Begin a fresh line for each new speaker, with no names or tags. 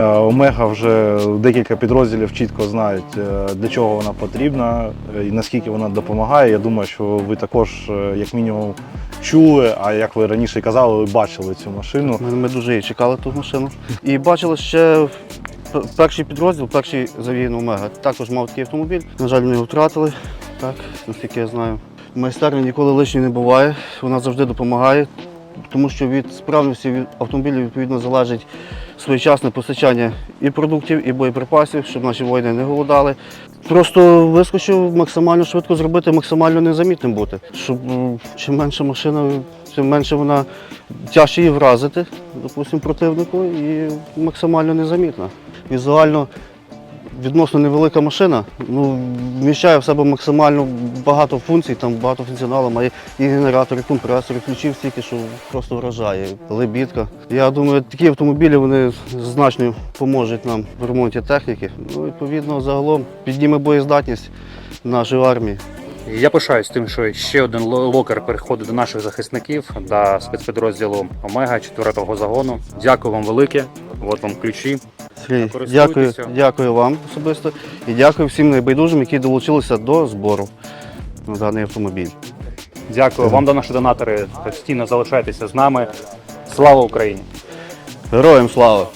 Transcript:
Е, Омега вже декілька підрозділів чітко знають, е, для чого вона потрібна і наскільки вона допомагає. Я думаю, що ви також, е, як мінімум, чули, а як ви раніше казали, ви бачили цю машину.
Ми, ми дуже її чекали ту машину. І бачили ще перший підрозділ, перший завіян Омега. Також мав такий автомобіль. На жаль, ми його втратили, так, наскільки я знаю. Майстерня ніколи лишньої не буває, вона завжди допомагає, тому що від справності від автомобіля відповідно залежить своєчасне постачання і продуктів, і боєприпасів, щоб наші воїни не голодали. Просто вискочив максимально швидко зробити, максимально незамітним бути. Щоб чим менше машина, тим менше вона тяжче її вразити, допустимо, противнику, і максимально незамітна. Візуально відносно невелика машина, ну, вміщає в себе максимально багато функцій, там багато функціоналу, має і генератор, і компресор, і ключів стільки, що просто вражає. Лебідка. Я думаю, такі автомобілі вони значно поможуть нам в ремонті техніки. Ну, відповідно, загалом підніме боєздатність нашої армії.
Я пишаюсь тим, що ще один ло- локер переходить до наших захисників, до спецпідрозділу Омега 4-го загону. Дякую вам велике. От вам ключі.
Сергій,
Користуйтеся.
дякую, дякую вам особисто і дякую всім небайдужим, які долучилися до збору на даний автомобіль.
Дякую вам, до наші донатори. Постійно залишайтеся з нами. Слава Україні!
Героям слава!